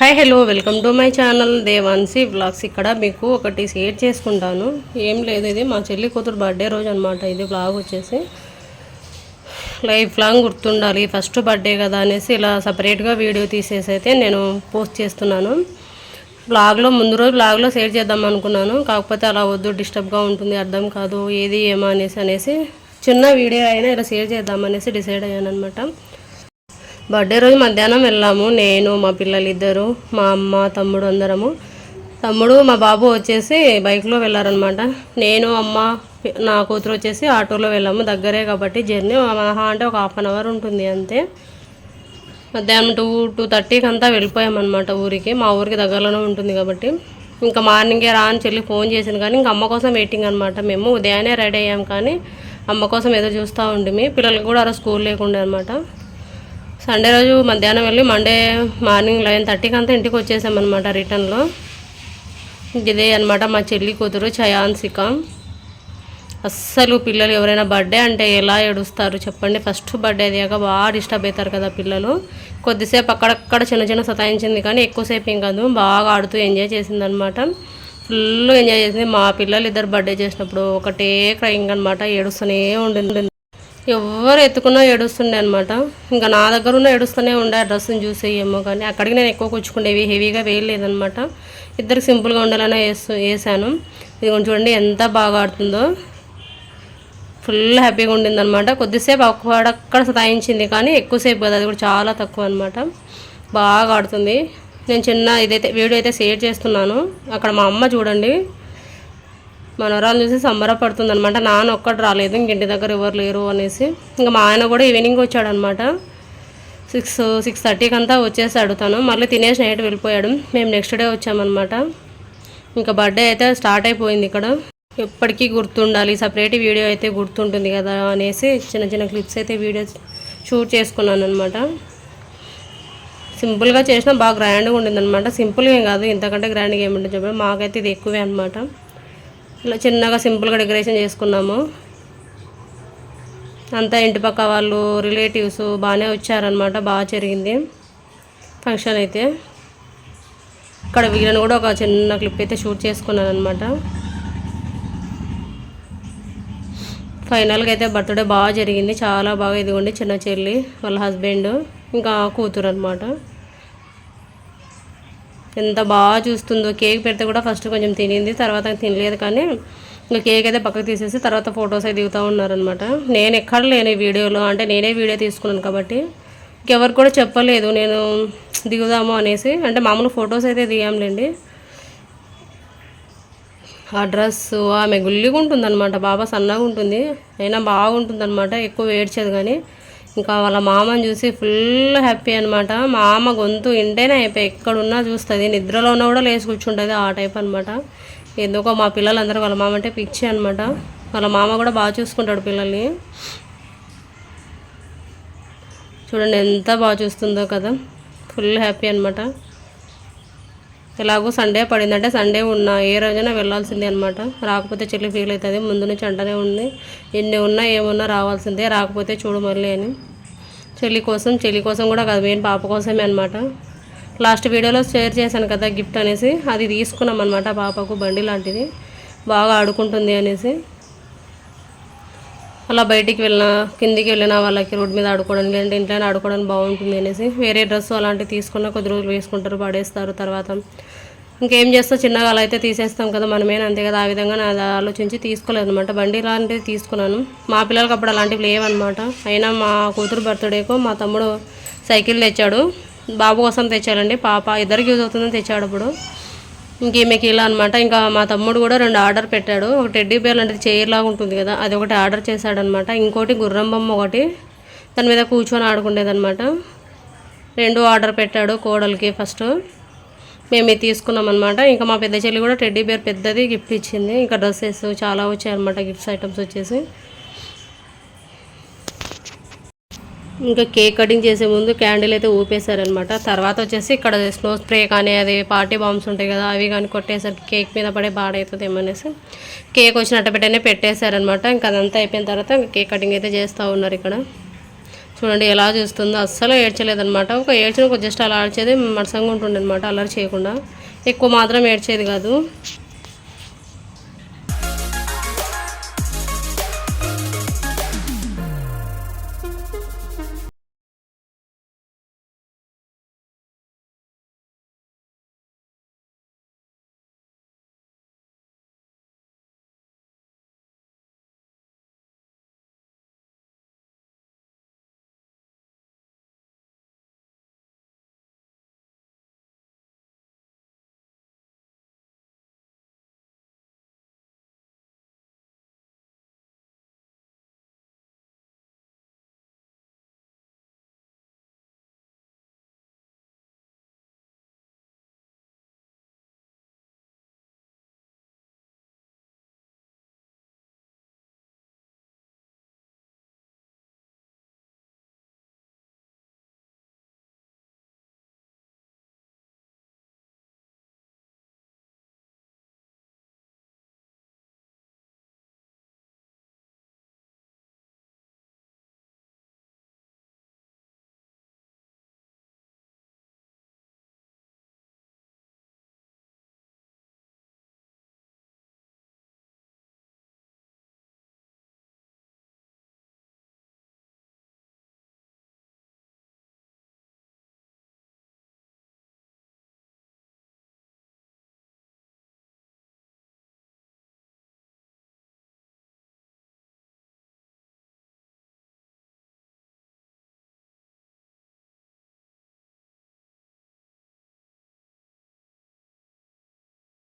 Hi hello welcome to my channel Devansi vlogs. ఇక్కడ మీకు ఒకటి షేర్ చేసుకుంటాను. ఏం లేదు ఇది మా చెల్లి కూతురు బర్త్డే రోజు అనమాట ఇది బ్లాగ్ వచ్చేసి. లైఫ్ లాంగ్ గుర్తుండాలి. ఫస్ట్ బర్త్డే కదా అనేసి ఇలా సపరేట్గా వీడియో తీసేసి అయితే నేను పోస్ట్ చేస్తున్నాను. బ్లాగ్లో ముందు రోజు బ్లాగ్లో షేర్ చేద్దాం అనుకున్నాను. కాకపోతే అలా వద్దు డిస్టర్బ్గా ఉంటుంది అర్థం కాదు ఏది ఏమో అనేసి అనేసి చిన్న వీడియో అయినా ఇలా షేర్ చేద్దాం అనేసి డిసైడ్ అయ్యాను అనమాట బర్త్డే రోజు మధ్యాహ్నం వెళ్ళాము. నేను మా పిల్లలు ఇద్దరు మా అమ్మ తమ్ముడు అందరము. తమ్ముడు మా బాబు వచ్చేసి బైక్లో వెళ్ళారనమాట నేను అమ్మ నా కూతురు వచ్చేసి ఆటోలో వెళ్ళాము. దగ్గరే కాబట్టి జర్నీ మహా అంటే ఒక హాఫ్ అన్ అవర్ ఉంటుంది అంతే. మధ్యాహ్నం టూ టూ థర్టీకి అంతా వెళ్ళిపోయామన్నమాట ఊరికి. మా ఊరికి దగ్గరలోనే ఉంటుంది కాబట్టి. ఇంకా మార్నింగే రా అని చెల్లి ఫోన్ చేసింది కానీ ఇంకా అమ్మ కోసం వెయిటింగ్ అనమాట మేము ఉదయాన్నే రెడీ అయ్యాం కానీ అమ్మ కోసం ఏదో చూస్తూ ఉండిమి. పిల్లలకి కూడా అలా స్కూల్ లేకుండే అనమాట సండే రోజు మధ్యాహ్నం వెళ్ళి మండే మార్నింగ్ లెవెన్ థర్టీకి అంతా ఇంటికి వచ్చేసామన్నమాట రిటర్న్లో. ఇదే అనమాట మా చెల్లి కూతురు చయాన్సిక అస్సలు పిల్లలు ఎవరైనా బర్త్డే అంటే ఎలా ఏడుస్తారు చెప్పండి. ఫస్ట్ బర్త్డే అయ్యాక బాగా డిస్టర్బ్ అవుతారు కదా పిల్లలు. కొద్దిసేపు అక్కడక్కడ చిన్న చిన్న సతాయించింది కానీ ఎక్కువసేపు ఏం కాదు. బాగా ఆడుతూ ఎంజాయ్ చేసింది అనమాట ఫుల్ ఎంజాయ్ చేసింది. మా పిల్లలు ఇద్దరు బర్త్డే చేసినప్పుడు ఒకటే క్రయింగ్ అనమాట ఏడుస్తూనే ఉండింది. ఎవరు ఎత్తుకున్నా ఏడుస్తుండే అనమాట ఇంకా నా దగ్గర ఉన్న ఏడుస్తూనే ఉండే ఆ చూసి ఏమో కానీ అక్కడికి నేను ఎక్కువ కూర్చుకుండేవి హెవీగా వేయలేదనమాట ఇద్దరికి సింపుల్గా ఉండాలనే వేసు వేసాను ఇది కొంచెం చూడండి ఎంత బాగా ఆడుతుందో. ఫుల్ హ్యాపీగా ఉండిందనమాట కొద్దిసేపు అక్కడక్కడ సతాయించింది కానీ ఎక్కువసేపు కదా అది కూడా చాలా తక్కువ అనమాట బాగా ఆడుతుంది. నేను చిన్న ఇదైతే వీడియో అయితే షేర్ చేస్తున్నాను. అక్కడ మా అమ్మ చూడండి. మనవరాలు చూసి సంబరపడుతుంది అనమాట నాన్న ఒక్కటి రాలేదు ఇంక ఇంటి దగ్గర ఎవరు లేరు అనేసి. ఇంకా మా ఆయన కూడా ఈవినింగ్ వచ్చాడనమాట సిక్స్ సిక్స్ థర్టీకి అంతా వచ్చేసాడు తను. మళ్ళీ తినేసి నైట్ వెళ్ళిపోయాడు. మేము నెక్స్ట్ డే వచ్చామన్నమాట. ఇంకా బర్త్డే అయితే స్టార్ట్ అయిపోయింది ఇక్కడ. ఎప్పటికీ గుర్తుండాలి. సపరేట్ వీడియో అయితే గుర్తుంటుంది కదా అనేసి చిన్న చిన్న క్లిప్స్ అయితే వీడియో షూట్ చేసుకున్నాను అనమాట సింపుల్గా చేసినా బాగా గ్రాండ్గా ఉండిందనమాట సింపుల్గా ఏం కాదు. ఇంతకంటే గ్రాండ్గా ఏముంటుంది చెప్పండి. మాకైతే ఇది ఎక్కువే అనమాట ఇలా చిన్నగా సింపుల్గా డెకరేషన్ చేసుకున్నాము. అంతా ఇంటి పక్క వాళ్ళు రిలేటివ్స్ బాగానే వచ్చారనమాట బాగా జరిగింది ఫంక్షన్ అయితే. ఇక్కడ వీళ్ళని కూడా ఒక చిన్న క్లిప్ అయితే షూట్ చేసుకున్నాను అనమాట ఫైనల్గా అయితే బర్త్డే బాగా జరిగింది. చాలా బాగా ఇదిగోండి చిన్న చెల్లి వాళ్ళ హస్బెండ్ ఇంకా కూతురు అనమాట ఎంత బాగా చూస్తుందో కేక్ పెడితే కూడా ఫస్ట్ కొంచెం తినింది తర్వాత తినలేదు కానీ ఇంకా కేక్ అయితే పక్కకు తీసేసి తర్వాత ఫొటోస్ అయితే దిగుతూ ఉన్నారనమాట నేను ఎక్కడ లేను ఈ వీడియోలో అంటే నేనే వీడియో తీసుకున్నాను కాబట్టి ఇంకెవరికి కూడా చెప్పలేదు నేను దిగుదాము అనేసి. అంటే మామూలు ఫొటోస్ అయితే దిగాంలేండి. ఆ డ్రెస్ ఆమె గుల్లిగా ఉంటుంది అనమాట బాగా సన్నగా ఉంటుంది అయినా బాగుంటుందన్నమాట ఎక్కువ ఏడ్చేది కానీ. ఇంకా వాళ్ళ మామని చూసి ఫుల్ హ్యాపీ అనమాట మా అమ్మ గొంతు ఇంటేనే అయిపోయి ఎక్కడున్నా చూస్తుంది. నిద్రలో ఉన్నా కూడా లేచి కూర్చుంటుంది ఆ టైప్ అనమాట ఎందుకో మా పిల్లలందరూ వాళ్ళ మామ అంటే పిచ్చి అనమాట వాళ్ళ మామ కూడా బాగా చూసుకుంటాడు పిల్లల్ని. చూడండి ఎంత బాగా చూస్తుందో కదా. ఫుల్ హ్యాపీ అనమాట ఎలాగో సండే పడిందంటే సండే ఉన్నా ఏ రోజైనా వెళ్ళాల్సిందే అనమాట రాకపోతే చెల్లి ఫీల్ అవుతుంది. ముందు నుంచి అంటనే ఉంది. ఎన్ని ఉన్నా ఏమున్నా రావాల్సిందే. రాకపోతే చూడు మళ్ళీ అని. చెల్లి కోసం చెల్లి కోసం కూడా కాదు మెయిన్ పాప కోసమే అనమాట లాస్ట్ వీడియోలో షేర్ చేశాను కదా గిఫ్ట్ అనేసి. అది తీసుకున్నాం అనమాట పాపకు బండి లాంటిది. బాగా ఆడుకుంటుంది అనేసి. అలా బయటికి వెళ్ళినా కిందికి వెళ్ళినా వాళ్ళకి రోడ్ మీద ఆడుకోవడానికి లేదంటే ఇంట్లోనే ఆడుకోవడానికి బాగుంటుంది అనేసి వేరే డ్రెస్ అలాంటివి తీసుకున్నా కొద్ది రోజులు వేసుకుంటారు పడేస్తారు తర్వాత. ఇంకేం చేస్తా చిన్నగా అలా అయితే తీసేస్తాం కదా మనమేనా? అంతే కదా ఆ విధంగా నా అది ఆలోచించి తీసుకోలేదు అనమాట బండి లాంటివి తీసుకున్నాను. మా పిల్లలకి అప్పుడు అలాంటివి లేవన్నమాట. అయినా మా కూతురు బర్త్డేకు మా తమ్ముడు సైకిల్ తెచ్చాడు. బాబు కోసం తెచ్చాడండి పాప ఇద్దరికి యూజ్ అవుతుందని తెచ్చాడు అప్పుడు. ఇంకేమేకి ఇలా అనమాట ఇంకా మా తమ్ముడు కూడా రెండు ఆర్డర్ పెట్టాడు. ఒక టెడ్డీ బేర్ లాంటిది చైర్ లాగా ఉంటుంది కదా అది ఒకటి ఆర్డర్ చేశాడనమాట ఇంకోటి గుర్రం బొమ్మ ఒకటి దాని మీద కూర్చొని ఆడుకునేదనమాట రెండు ఆర్డర్ పెట్టాడు కోడలికి ఫస్ట్. మేము తీసుకున్నాం అనమాట ఇంకా మా పెద్ద చెల్లి కూడా టెడ్డీ బేర్ పెద్దది గిఫ్ట్ ఇచ్చింది. ఇంకా డ్రెస్సెస్ చాలా వచ్చాయి అనమాట గిఫ్ట్స్ ఐటమ్స్ వచ్చేసి. ఇంకా కేక్ కటింగ్ చేసే ముందు క్యాండిల్ అయితే ఊపేశారనమాట తర్వాత వచ్చేసి ఇక్కడ స్నో స్ప్రే కానీ అది పార్టీ బాంబ్స్ ఉంటాయి కదా అవి కానీ కొట్టేసరికి కేక్ మీద పడే బాడవుతుంది ఏమనేసి కేక్ వచ్చినట్టు పెట్టనే పెట్టేశారనమాట ఇంకా అదంతా అయిపోయిన తర్వాత ఇంకా కేక్ కటింగ్ అయితే చేస్తూ ఉన్నారు ఇక్కడ. చూడండి ఎలా చూస్తుందో అస్సలు ఏడ్చలేదనమాట ఒక ఏడ్చిన జస్ట్ అలా ఏడ్చేది మరసంగా ఉంటుండే అనమాట అల్లరి చేయకుండా. ఎక్కువ మాత్రం ఏడ్చేది కాదు.